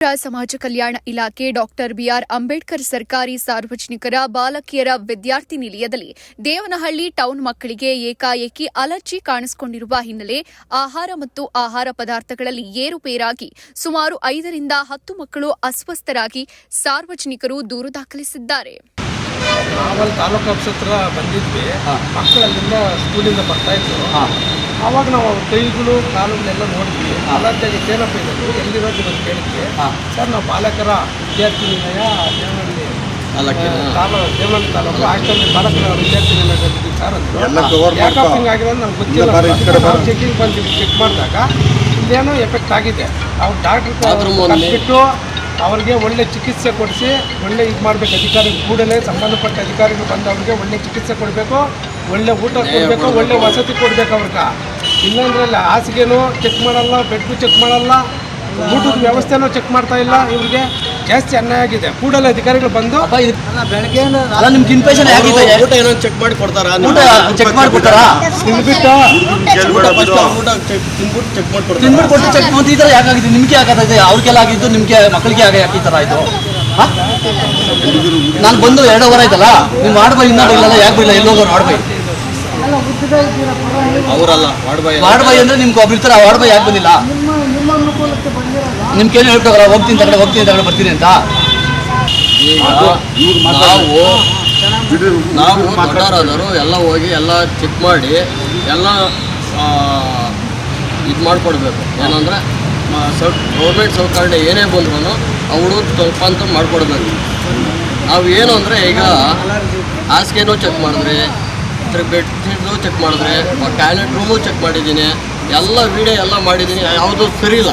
ಸಮಾಜ ಕಲ್ಯಾಣ ಇಲಾಖೆ doctor B R Ambedkar ಸರ್ಕಾರಿ ಸಾರ್ವಜನಿಕರ ಬಾಲಕಿಯರ ವಿದ್ಯಾರ್ಥಿ ನಿಲಯದಲ್ಲಿ ದೇವನಹಳ್ಳಿ ಟೌನ್ ಮಕ್ಕಳಿಗೆ ಏಕಾಏಕಿ ಅಲರ್ಜಿ ಕಾಣಿಸಿಕೊಂಡಿರುವ ಹಿನ್ನೆಲೆ ಆಹಾರ ಮತ್ತು ಆಹಾರ ಪದಾರ್ಥಗಳಲ್ಲಿ ಏರುಪೇರಾಗಿ ಸುಮಾರು ಐದರಿಂದ ಹತ್ತು ಮಕ್ಕಳು ಅಸ್ವಸ್ಥರಾಗಿ ಸಾರ್ವಜನಿಕರು ದೂರು ದಾಖಲಿಸಿದ್ದಾರೆ. ನಾವಲ್ಲಿ ತಾಲೂಕು ಆಫೀಸ್ ಹತ್ರ ಬಂದಿದ್ವಿ. ಮಕ್ಕಳು ಅಲ್ಲಿಂದ ಸ್ಕೂಲಿಂದ ಬರ್ತಾ ಇದ್ರು. ಅವಾಗ ನಾವು ಅವ್ರ ಕೈಗಳು ಕಾಲುಗಳೆಲ್ಲ ನೋಡಿದ್ವಿ. ಅಲರ್ಜಿಯಾಗಿ ಏನಪ್ಪ ಇದ್ದು ಎಲ್ಲಿರೋದು ಅಂತ ಕೇಳಿದ್ವಿ. ಸರ್ ನಾವು ಬಾಲಕರ ವಿದ್ಯಾರ್ಥಿ ನಿಲಯ ದೇವನಹಳ್ಳಿ ತಾಲೂಕು ದೇವನಹಳ್ಳಿ ತಾಲೂಕು ಹಾಸ್ಟೆಲ್ ಬಾಲಕರ ವಿದ್ಯಾರ್ಥಿ ನಿಲಯ ಸರ್ ಅಂದ್ರು. ಯಾಕಪ್ಪ. ಹಿಂಗಾಗಿದೆ ನಮ್ಗೆ ಗೊತ್ತಿಲ್ಲ. ಬಾರಿ. ಚೆಕಿಂಗ್ ಬಂದಿದ್ವಿ ಚೆಕ್ ಮಾಡಿದಾಗ ಇಲ್ಲೇನೋ ಎಫೆಕ್ಟ್ ಆಗಿದೆ. ಅವ್ರು ಡಾಕ್ಟ್ರ್ ಬಿಟ್ಟು ಅವ್ರಿಗೆ ಒಳ್ಳೆ ಚಿಕಿತ್ಸೆ ಕೊಡಿಸಿ ಒಳ್ಳೆ ಇದು ಮಾಡಬೇಕು ಅಧಿಕಾರಿ ಕೂಡಲೇ ಸಂಬಂಧಪಟ್ಟ ಅಧಿಕಾರಿಗಳು ಬಂದು ಅವ್ರಿಗೆ ಒಳ್ಳೆ ಚಿಕಿತ್ಸೆ ಕೊಡಬೇಕು ಒಳ್ಳೆ ಊಟ ಕೊಡಬೇಕು ಒಳ್ಳೆ ವಸತಿ ಕೊಡಬೇಕು ಅವ್ರಿಗೆ. ಇಲ್ಲಾಂದ್ರೆ ಅಲ್ಲಿ ಹಾಸಿಗೆನೂ ಚೆಕ್ ಮಾಡಲ್ಲ ಬೆಡ್ಡು ಚೆಕ್ ಮಾಡಲ್ಲ ಊಟದ ವ್ಯವಸ್ಥೆನೂ ಚೆಕ್ ಮಾಡ್ತಾ ಇಲ್ಲ. ಇವ್ರಿಗೆ ಜಾಸ್ತಿ ಅನ್ಯಾಯ ಆಗಿದೆ. ಕೂಡಲೇ ಅಧಿಕಾರಿಗಳು ಬಂದು ಅಲ್ಲ ನಿಮ್ಗೆ ಇನ್ಫೆಕ್ಷನ್ ಆಗಿದೆ ಊಟ ಏನೋ ಚೆಕ್ ಮಾಡಿ ಕೊಡ್ತಾರಾ? ಊಟ ಚೆಕ್ ಮಾಡಿ ಕೊಡ್ತಾರಾ? ತಿನ್ಬಿಟ್ಟು ಊಟ ಚೆಕ್ ತಿನ್ಬಿಟ್ಟು ಚೆಕ್ ಮಾಡಿ ಕೊಡ್ತಾರಾ? ತಿನ್ಬಿಟ್ಟು ಕೊಟ್ಟು ಚೆಕ್ ಈ ಥರ ಯಾಕಾಗಿದೆ ನಿಮ್ಗೆ ಯಾಕಾಗಿದೆ ಅವ್ರಿಗೆಲ್ಲ ಆಗಿದ್ದು ನಿಮ್ಗೆ ಮಕ್ಕಳಿಗೆ ಆಗ ಯಾಕೆ ಈ ಥರ ಆಯ್ತು? ನಾನು ಬಂದು ಎರಡು ಅವರ್ ಆಯ್ತಲ್ಲ? ನೀವು ಮಾಡ್ಬೈ ಇನ್ನೂ ಇಲ್ಲ ಯಾಕೆ ಬಿಡಲ್ಲ ಎಲ್ಲೋಗೋರು ಮಾಡ್ಬೈ ಅವರಲ್ಲ ವಾರ್ಡ್ ಬಾಯ್ ಅಂದ್ರೆ ನಿಮ್ಗೆ ಒಬ್ರು ಇರ್ತಾರೆ ವಾರ್ಡ್ ಬಾಯ್ ಯಾಕೆ ಬಂದಿಲ್ಲ? ನಿಮ್ಗೆ ಏನು ಹೇಳ್ತಾರ ಹೋಗ್ತೀನಿ ತಗಡೆ ಹೋಗ್ತೀನಿ ತಗಡೆ ಬರ್ತೀನಿ ಅಂತ. ಈಗ ನಾವು ನಾವು ದೊಡ್ಡವರಾದವರು ಎಲ್ಲ ಹೋಗಿ ಎಲ್ಲ ಚೆಕ್ ಮಾಡಿ ಎಲ್ಲ ಇದು ಮಾಡಿಕೊಡ್ಬೇಕು. ಏನಂದರೆ ಸೌ ಗೌರ್ಮೆಂಟ್ ಸೌಕರ್ಯ ಏನೇ ಬಂದ್ರೂ ಅವಳು ಸ್ವಲ್ಪ ಅಂತ ಮಾಡಿಕೊಡ್ಬೇಕು. ನಾವು ಏನು ಅಂದರೆ ಈಗ ಹಾಸಿಗೆನೂ ಚೆಕ್ ಮಾಡಿದ್ರಿ ಮತ್ತು ಬೆಡ್ ಚೆಕ್ ಮಾಡಿದ್ರೆ ಟಾಯ್ಲೆಟ್ ರೂಮು ಚೆಕ್ ಮಾಡಿದ್ದೀನಿ, ಎಲ್ಲ ವೀಡಿಯೋ ಎಲ್ಲ ಮಾಡಿದ್ದೀನಿ, ಯಾವುದೂ ಸರಿ ಇಲ್ಲ.